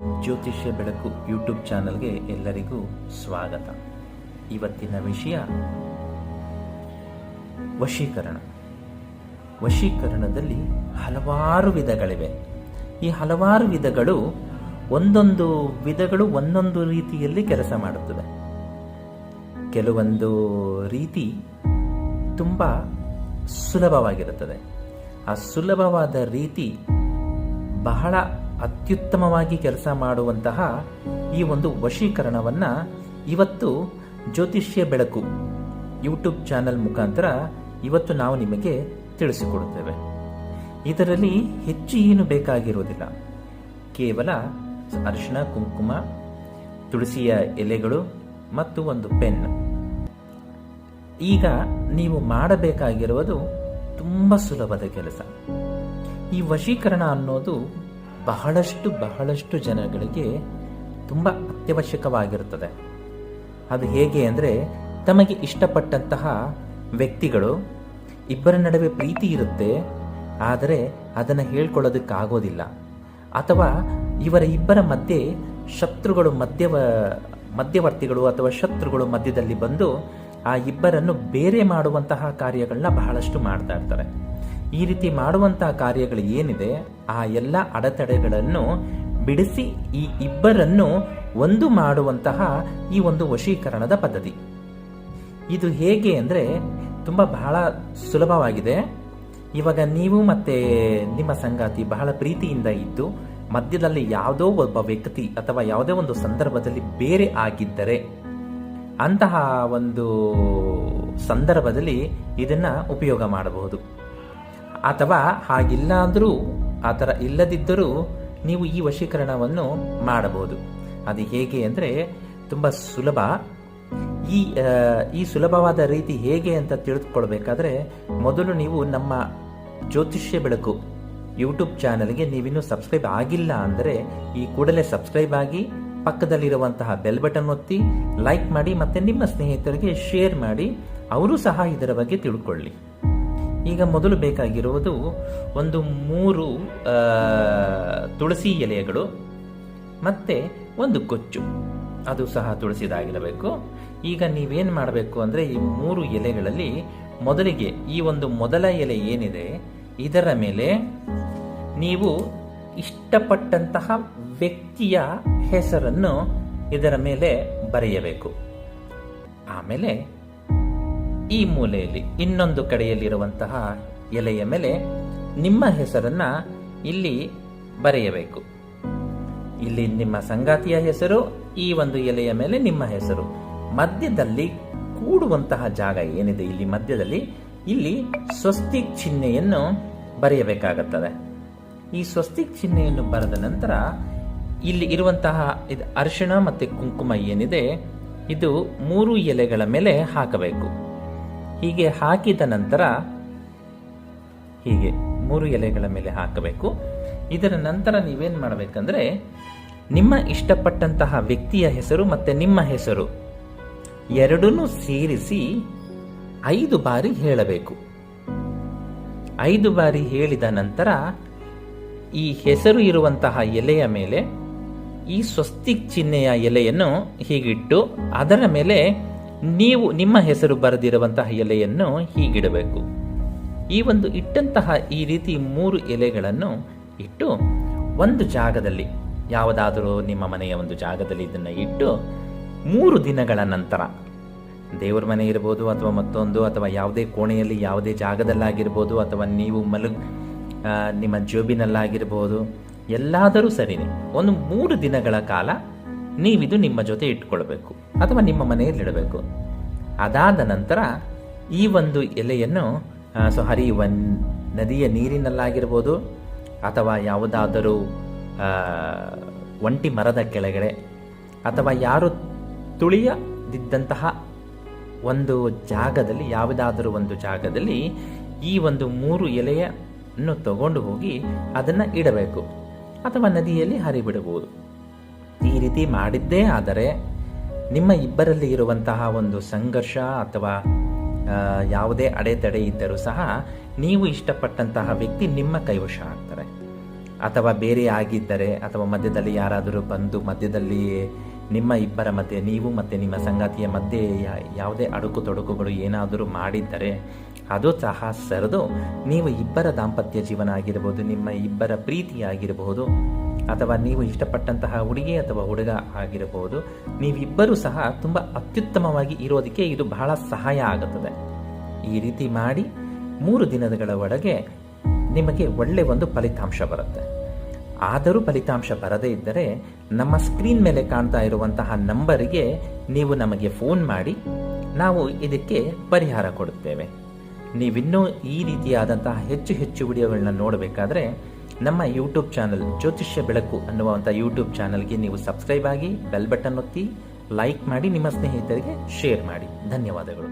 ಜ್ಯೋತಿಷ್ಯ ಬೆಳಕು ಯೂಟ್ಯೂಬ್ ಚಾನಲ್ಗೆ ಎಲ್ಲರಿಗೂ ಸ್ವಾಗತ. ಇವತ್ತಿನ ವಿಷಯ ವಶೀಕರಣ. ವಶೀಕರಣದಲ್ಲಿ ಹಲವಾರು ವಿಧಗಳಿವೆ. ಈ ಹಲವಾರು ವಿಧಗಳು ಒಂದೊಂದು ವಿಧಗಳು ಒಂದೊಂದು ರೀತಿಯಲ್ಲಿ ಕೆಲಸ ಮಾಡುತ್ತದೆ ಕೆಲವೊಂದು ರೀತಿ ತುಂಬ ಸುಲಭವಾಗಿರುತ್ತದೆ. ಆ ಸುಲಭವಾದ ರೀತಿ ಬಹಳ ಅತ್ಯುತ್ತಮವಾಗಿ ಕೆಲಸ ಮಾಡುವಂತಹ ಈ ಒಂದು ವಶೀಕರಣವನ್ನು ಇವತ್ತು ಜ್ಯೋತಿಷ್ಯ ಬೆಳಕು ಯೂಟ್ಯೂಬ್ ಚಾನೆಲ್ ಮುಖಾಂತರ ಇವತ್ತು ನಾವು ನಿಮಗೆ ತಿಳಿಸಿಕೊಡುತ್ತೇವೆ. ಇದರಲ್ಲಿ ಹೆಚ್ಚು ಏನು ಬೇಕಾಗಿರುವುದಿಲ್ಲ. ಕೇವಲ ಅರಿಶಿಣ, ಕುಂಕುಮ, ತುಳಸಿಯ ಎಲೆಗಳು ಮತ್ತು ಒಂದು ಪೆನ್. ಈಗ ನೀವು ಮಾಡಬೇಕಾಗಿರುವುದು ತುಂಬ ಸುಲಭದ ಕೆಲಸ. ಈ ವಶೀಕರಣ ಅನ್ನೋದು ಬಹಳಷ್ಟು ಬಹಳಷ್ಟು ಜನಗಳಿಗೆ ತುಂಬ ಅತ್ಯವಶ್ಯಕವಾಗಿರುತ್ತದೆ. ಅದು ಹೇಗೆ ಅಂದರೆ ತಮಗೆ ಇಷ್ಟಪಟ್ಟಂತಹ ವ್ಯಕ್ತಿಗಳು, ಇಬ್ಬರ ನಡುವೆ ಪ್ರೀತಿ ಇರುತ್ತೆ, ಆದರೆ ಅದನ್ನು ಹೇಳ್ಕೊಳ್ಳೋದಕ್ಕಾಗೋದಿಲ್ಲ. ಅಥವಾ ಇವರ ಇಬ್ಬರ ಮಧ್ಯೆ ಶತ್ರುಗಳು ಮಧ್ಯವ, ಮಧ್ಯವರ್ತಿಗಳು ಅಥವಾ ಶತ್ರುಗಳು ಮಧ್ಯದಲ್ಲಿ ಬಂದು ಆ ಇಬ್ಬರನ್ನು ಬೇರೆ ಮಾಡುವಂತಹ ಕಾರ್ಯಗಳನ್ನ ಬಹಳಷ್ಟು ಮಾಡ್ತಾ ಇರ್ತಾರೆ. ಈ ರೀತಿ ಮಾಡುವಂತಹ ಕಾರ್ಯಗಳು ಏನಿದೆ, ಆ ಎಲ್ಲ ಅಡೆತಡೆಗಳನ್ನು ಬಿಡಿಸಿ ಈ ಇಬ್ಬರನ್ನು ಒಂದು ಮಾಡುವಂತಹ ಈ ಒಂದು ವಶೀಕರಣದ ಪದ್ಧತಿ. ಇದು ಹೇಗೆ ಅಂದರೆ ತುಂಬ ಬಹಳ ಸುಲಭವಾಗಿದೆ. ಇವಾಗ ನೀವು ಮತ್ತೆ ನಿಮ್ಮ ಸಂಗಾತಿ ಬಹಳ ಪ್ರೀತಿಯಿಂದ ಇದ್ದು, ಮಧ್ಯದಲ್ಲಿ ಯಾವುದೋ ಒಬ್ಬ ವ್ಯಕ್ತಿ ಅಥವಾ ಯಾವುದೇ ಒಂದು ಸಂದರ್ಭದಲ್ಲಿ ಬೇರೆ ಆಗಿದ್ದರೆ, ಅಂತಹ ಒಂದು ಸಂದರ್ಭದಲ್ಲಿ ಇದನ್ನ ಉಪಯೋಗ ಮಾಡಬಹುದು. ಅಥವಾ ಹಾಗಿಲ್ಲಾದರೂ, ಆ ಥರ ಇಲ್ಲದಿದ್ದರೂ ನೀವು ಈ ವಶೀಕರಣವನ್ನು ಮಾಡಬಹುದು. ಅದು ಹೇಗೆ ಅಂದರೆ, ತುಂಬ ಸುಲಭ. ಈ ಈ ಸುಲಭವಾದ ರೀತಿ ಹೇಗೆ ಅಂತ ತಿಳಿದುಕೊಳ್ಬೇಕಾದ್ರೆ, ಮೊದಲು ನೀವು ನಮ್ಮ ಜ್ಯೋತಿಷ್ಯ ಬೆಳಕು ಯೂಟ್ಯೂಬ್ ಚಾನಲ್ಗೆ ನೀವಿನ್ನೂ ಸಬ್ಸ್ಕ್ರೈಬ್ ಆಗಿಲ್ಲ ಅಂದರೆ, ಈ ಕೂಡಲೇ ಸಬ್ಸ್ಕ್ರೈಬ್ ಆಗಿ ಪಕ್ಕದಲ್ಲಿರುವಂತಹ ಬೆಲ್ ಬಟನ್ ಒತ್ತಿ, ಲೈಕ್ ಮಾಡಿ ಮತ್ತೆ ನಿಮ್ಮ ಸ್ನೇಹಿತರಿಗೆ ಶೇರ್ ಮಾಡಿ, ಅವರು ಸಹ ಇದರ ಬಗ್ಗೆ ತಿಳ್ಕೊಳ್ಳಿ. ಈಗ ಮೊದಲು ಬೇಕಾಗಿರುವುದು ಒಂದು ಮೂರು ತುಳಸಿ ಎಲೆಗಳು ಮತ್ತೆ ಒಂದು ಕೊಚ್ಚು ಅದು ಸಹ ತುಳಸಿದಾಗಿರಬೇಕು. ಈಗ ನೀವೇನು ಮಾಡಬೇಕು ಅಂದರೆ ಈ ಮೂರು ಎಲೆಗಳಲ್ಲಿ ಮೊದಲಿಗೆ ಈ ಒಂದು ಮೊದಲ ಎಲೆ ಏನಿದೆ, ಇದರ ಮೇಲೆ ನೀವು ಇಷ್ಟಪಟ್ಟಂತಹ ವ್ಯಕ್ತಿಯ ಹೆಸರನ್ನು ಇದರ ಮೇಲೆ ಬರೆಯಬೇಕು. ಆಮೇಲೆ ಈ ಮೂಲೆಯಲ್ಲಿ, ಇನ್ನೊಂದು ಕಡೆಯಲ್ಲಿರುವಂತಹ ಎಲೆಯ ಮೇಲೆ ನಿಮ್ಮ ಹೆಸರನ್ನ ಇಲ್ಲಿ ಬರೆಯಬೇಕು. ಇಲ್ಲಿ ನಿಮ್ಮ ಸಂಗಾತಿಯ ಹೆಸರು, ಈ ಒಂದು ಎಲೆಯ ಮೇಲೆ ನಿಮ್ಮ ಹೆಸರು. ಮಧ್ಯದಲ್ಲಿ ಕೂಡುವಂತಹ ಜಾಗ ಏನಿದೆ ಇಲ್ಲಿ ಮಧ್ಯದಲ್ಲಿ? ಇಲ್ಲಿ ಸ್ವಸ್ತಿ ಚಿಹ್ನೆಯನ್ನು ಬರೆಯಬೇಕಾಗುತ್ತದೆ. ಈ ಸ್ವಸ್ತಿ ಚಿಹ್ನೆಯನ್ನು ಬರೆದ ನಂತರ ಇಲ್ಲಿ ಇರುವಂತಹ ಇದು ಅರಿಶಿಣ ಮತ್ತೆ ಕುಂಕುಮ ಏನಿದೆ, ಇದು ಮೂರು ಎಲೆಗಳ ಮೇಲೆ ಹಾಕಬೇಕು. ಹೀಗೆ ಹಾಕಿದ ನಂತರ ಹೀಗೆ ಮೂರು ಎಲೆಗಳ ಮೇಲೆ ಹಾಕಬೇಕು. ಇದರ ನಂತರ ನೀವೇನು ಮಾಡಬೇಕಂದ್ರೆ ನಿಮ್ಮ ಇಷ್ಟಪಟ್ಟಂತಹ ವ್ಯಕ್ತಿಯ ಹೆಸರು ಮತ್ತೆ ನಿಮ್ಮ ಹೆಸರು ಎರಡನ್ನೂ ಸೇರಿಸಿ ಐದು ಬಾರಿ ಹೇಳಬೇಕು. ಐದು ಬಾರಿ ಹೇಳಿದ ನಂತರ ಈ ಹೆಸರು ಇರುವಂತಹ ಎಲೆಯ ಮೇಲೆ ಈ ಸ್ವಸ್ತಿಕ್ ಚಿಹ್ನೆಯ ಎಲೆಯನ್ನು ಹೀಗಿಟ್ಟು ಅದರ ಮೇಲೆ ನೀವು ನಿಮ್ಮ ಹೆಸರು ಬರೆದಿರುವಂತಹ ಎಲೆಯನ್ನು ಹೀಗಿಡಬೇಕು. ಈ ಒಂದು ಇಟ್ಟಂತಹ ಈ ರೀತಿ ಮೂರು ಎಲೆಗಳನ್ನು ಇಟ್ಟು ಒಂದು ಜಾಗದಲ್ಲಿ, ಯಾವುದಾದರೂ ನಿಮ್ಮ ಮನೆಯ ಒಂದು ಜಾಗದಲ್ಲಿ ಇದನ್ನು ಇಟ್ಟು ಮೂರು ದಿನಗಳ ನಂತರ, ದೇವರ ಮನೆ ಇರ್ಬೋದು ಅಥವಾ ಮತ್ತೊಂದು ಅಥವಾ ಯಾವುದೇ ಕೋಣೆಯಲ್ಲಿ ಯಾವುದೇ ಜಾಗದಲ್ಲಾಗಿರ್ಬೋದು ಅಥವಾ ನೀವು ಮಲಗ್ ನಿಮ್ಮ ಜೋಬಿನಲ್ಲಾಗಿರ್ಬೋದು, ಎಲ್ಲಾದರೂ ಸರಿನೇ. ಒಂದು ಮೂರು ದಿನಗಳ ಕಾಲ ನೀವಿದು ನಿಮ್ಮ ಜೊತೆ ಇಟ್ಕೊಳ್ಬೇಕು ಅಥವಾ ನಿಮ್ಮ ಮನೆಯಲ್ಲಿಡಬೇಕು ಅದಾದ ನಂತರ ಈ ಒಂದು ಎಲೆಯನ್ನು ಸೊ ಹರಿಯುವ ನದಿಯ ನೀರಿನಲ್ಲಾಗಿರ್ಬೋದು ಅಥವಾ ಯಾವುದಾದರೂ ಒಂಟಿ ಮರದ ಕೆಳಗಡೆ ಅಥವಾ ಯಾರು ತುಳಿಯದಿದ್ದಂತಹ ಒಂದು ಜಾಗದಲ್ಲಿ, ಯಾವುದಾದರೂ ಒಂದು ಜಾಗದಲ್ಲಿ ಈ ಒಂದು ಮೂರು ಎಲೆಯನ್ನು ತಗೊಂಡು ಹೋಗಿ ಅದನ್ನು ಇಡಬೇಕು ಅಥವಾ ನದಿಯಲ್ಲಿ ಹರಿಬಿಡಬಹುದು. ರೀತಿ ಮಾಡಿದ್ದೇ ಆದರೆ ನಿಮ್ಮ ಇಬ್ಬರಲ್ಲಿ ಇರುವಂತಹ ಒಂದು ಸಂಘರ್ಷ ಅಥವಾ ಯಾವುದೇ ಅಡೆತಡೆ ಇದ್ದರೂ ಸಹ ನೀವು ಇಷ್ಟಪಟ್ಟಂತಹ ವ್ಯಕ್ತಿ ನಿಮ್ಮ ಕೈವಶ ಆಗ್ತಾರೆ. ಅಥವಾ ಬೇರೆ ಆಗಿದ್ದರೆ, ಅಥವಾ ಮಧ್ಯದಲ್ಲಿ ಯಾರಾದರೂ ಬಂದು ಮಧ್ಯದಲ್ಲಿ ನಿಮ್ಮ ಇಬ್ಬರ ಮಧ್ಯೆ, ನೀವು ಮತ್ತು ನಿಮ್ಮ ಸಂಗಾತಿಯ ಮಧ್ಯೆ ಯಾವುದೇ ಅಡುಕು ತೊಡಕುಗಳು ಏನಾದರೂ ಮಾಡಿದ್ದರೆ, ಅದು ಸಹ ಸರಿದು ನೀವು ಇಬ್ಬರ ದಾಂಪತ್ಯ ಜೀವನ ಆಗಿರಬಹುದು ನಿಮ್ಮ ಇಬ್ಬರ ಪ್ರೀತಿ ಆಗಿರಬಹುದು ಅಥವಾ ನೀವು ಇಷ್ಟಪಟ್ಟಂತಹ ಹುಡುಗಿ ಅಥವಾ ಹುಡುಗ ಆಗಿರಬಹುದು, ನೀವಿಬ್ಬರೂ ಸಹ ತುಂಬ ಅತ್ಯುತ್ತಮವಾಗಿ ಇರೋದಕ್ಕೆ ಇದು ಬಹಳ ಸಹಾಯ ಆಗುತ್ತದೆ. ಈ ರೀತಿ ಮಾಡಿ ಮೂರು ದಿನಗಳ ಒಳಗೆ ನಿಮಗೆ ಒಳ್ಳೆ ಒಂದು ಫಲಿತಾಂಶ ಬರುತ್ತೆ. ಆದರೂ ಫಲಿತಾಂಶ ಬರದೇ ಇದ್ದರೆ ನಮ್ಮ ಸ್ಕ್ರೀನ್ ಮೇಲೆ ಕಾಣ್ತಾ ಇರುವಂತಹ ನಂಬರಿಗೆ ನೀವು ನಮಗೆ ಫೋನ್ ಮಾಡಿ, ನಾವು ಇದಕ್ಕೆ ಪರಿಹಾರ ಕೊಡುತ್ತೇವೆ. ನೀವಿನ್ನೂ ಈ ರೀತಿಯಾದಂತಹ ಹೆಚ್ಚು ಹೆಚ್ಚು ವಿಡಿಯೋಗಳನ್ನ ನೋಡಬೇಕಾದ್ರೆ ನಮ್ಮ ಯೂಟ್ಯೂಬ್ ಚಾನಲ್ ಜ್ಯೋತಿಷ್ಯ ಬೆಳಕು ಅನ್ನುವಂಥ ಯೂಟ್ಯೂಬ್ ಚಾನಲ್ಗೆ ನೀವು ಸಬ್ಸ್ಕ್ರೈಬ್ ಆಗಿ ಬೆಲ್ ಬಟನ್ ಒತ್ತಿ ಲೈಕ್ ಮಾಡಿ ನಿಮ್ಮ ಸ್ನೇಹಿತರಿಗೆ ಶೇರ್ ಮಾಡಿ. ಧನ್ಯವಾದಗಳು.